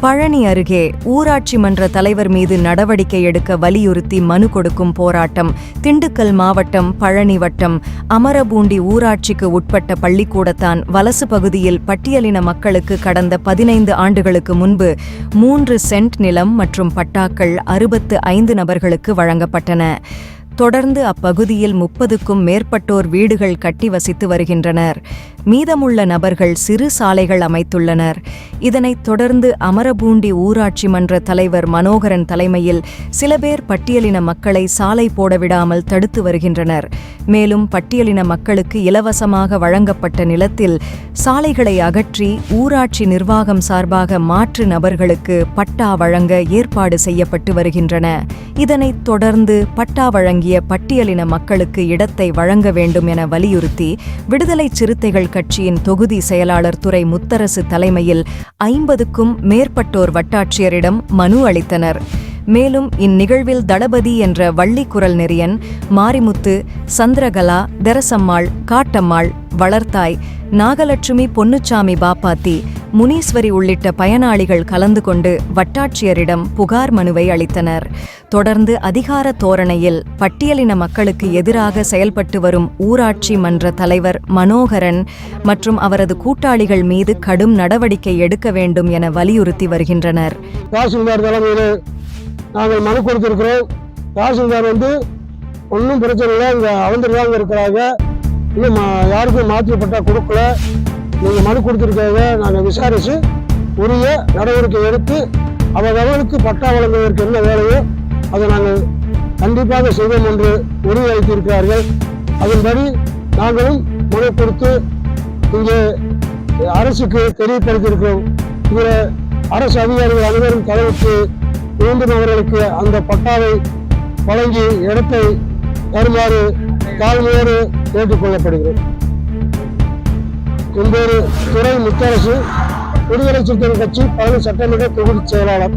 பழனி அருகே ஊராட்சி மன்ற தலைவர் மீது நடவடிக்கை எடுக்க வலியுறுத்தி மனு கொடுக்கும் போராட்டம். திண்டுக்கல் மாவட்டம் பழனி வட்டம். அமரபூண்டி ஊராட்சிக்கு உட்பட்ட பள்ளிக்கூடத்தான் வலசு பகுதியில் பட்டியலின மக்களுக்கு கடந்த பதினைந்து ஆண்டுகளுக்கு முன்பு மூன்று சென்ட் நிலம் மற்றும் பட்டாக்கள் அறுபத்து ஐந்து நபர்களுக்கு வழங்கப்பட்டன. தொடர்ந்து அப்பகுதியில் முப்பதுக்கும் மேற்பட்டோர் வீடுகள் கட்டி வசித்து வருகின்றனர். மீதமுள்ள நபர்கள் சிறு சாலைகள் அமைத்துள்ளனர். இதனைத் தொடர்ந்து அமரபூண்டி ஊராட்சி மன்ற தலைவர் மனோகரன் தலைமையில் சில பேர் பட்டியலின மக்களை சாலை போட விடாமல் தடுத்து வருகின்றனர். மேலும் பட்டியலின மக்களுக்கு இலவசமாக வழங்கப்பட்ட நிலத்தில் சாலைகளை அகற்றி ஊராட்சி நிர்வாகம் சார்பாக மாற்று நபர்களுக்கு பட்டா வழங்க ஏற்பாடு செய்யப்பட்டு வருகின்றன. இதனைத் தொடர்ந்து பட்டா வழங்கி ஆகிய பட்டியலின மக்களுக்கு இடத்தை வழங்க வேண்டும் என வலியுறுத்தி விடுதலை சிறுத்தைகள் கட்சியின் தொகுதி செயலாளர் துறை முத்தரசு தலைமையில் ஐம்பதுக்கும் மேற்பட்டோர் வட்டாட்சியரிடம் மனு அளித்தனர். மேலும் இந்நிகழ்வில் தளபதி என்ற வள்ளி குரல் நெறியன் மாரிமுத்து சந்திரகலா தெரசம்மாள் காட்டம்மாள் வளர்த்தாய் நாகலட்சுமி பொன்னுச்சாமி பாப்பாத்தி முனீஸ்வரி உள்ளிட்ட பயனாளிகள் கலந்து கொண்டு வட்டாட்சியரிடம் புகார் மனுவை அளித்தனர். தொடர்ந்து அதிகார தோரணையில் பட்டியலின மக்களுக்கு எதிராக செயல்பட்டு வரும் ஊராட்சி மன்ற தலைவர் மனோகரன் மற்றும் அவரது கூட்டாளிகள் மீது கடும் நடவடிக்கை எடுக்க வேண்டும் என வலியுறுத்தி வருகின்றனர். நாங்கள் மனு கொடுத்துருக்குறோம். தாசில்தார் வந்து ஒன்றும் பிரச்சனை இல்லை இங்கே அவந்துருக்காங்க இருக்கிறாங்க. இன்னும் மா- யாருக்கும் மாற்றிப்பட்டா கொடுக்கல. நீங்கள் மனு கொடுத்துருக்காங்க நாங்கள் விசாரித்து உரிய நடவடிக்கை எடுத்து அவர்களுக்கு பட்டா வழங்குவதற்கு என்ன வேலையோ அதை நாங்கள் கண்டிப்பாக செய்வோம் என்று உறுதியளித்திருக்கிறார்கள். அதன்படி நாங்களும் முறை கொடுத்து இங்கே அரசுக்கு தெரியப்படுத்தியிருக்கிறோம் இதில் அரசு அதிகாரிகள் அனைவரும் தலையிட்டு மீண்டும் அவர்களுக்கு அந்த பட்டாவை வழங்கி இடத்தை தருமாறு தாழ்மையோடு கேட்டுக்கொள்ளப்படுகிறோம் என்பது துறை முத்தரசு விடுதலை சிறுத்தைகள் கட்சி பழனி சட்டமன்ற தொகுதி செயலாளர்.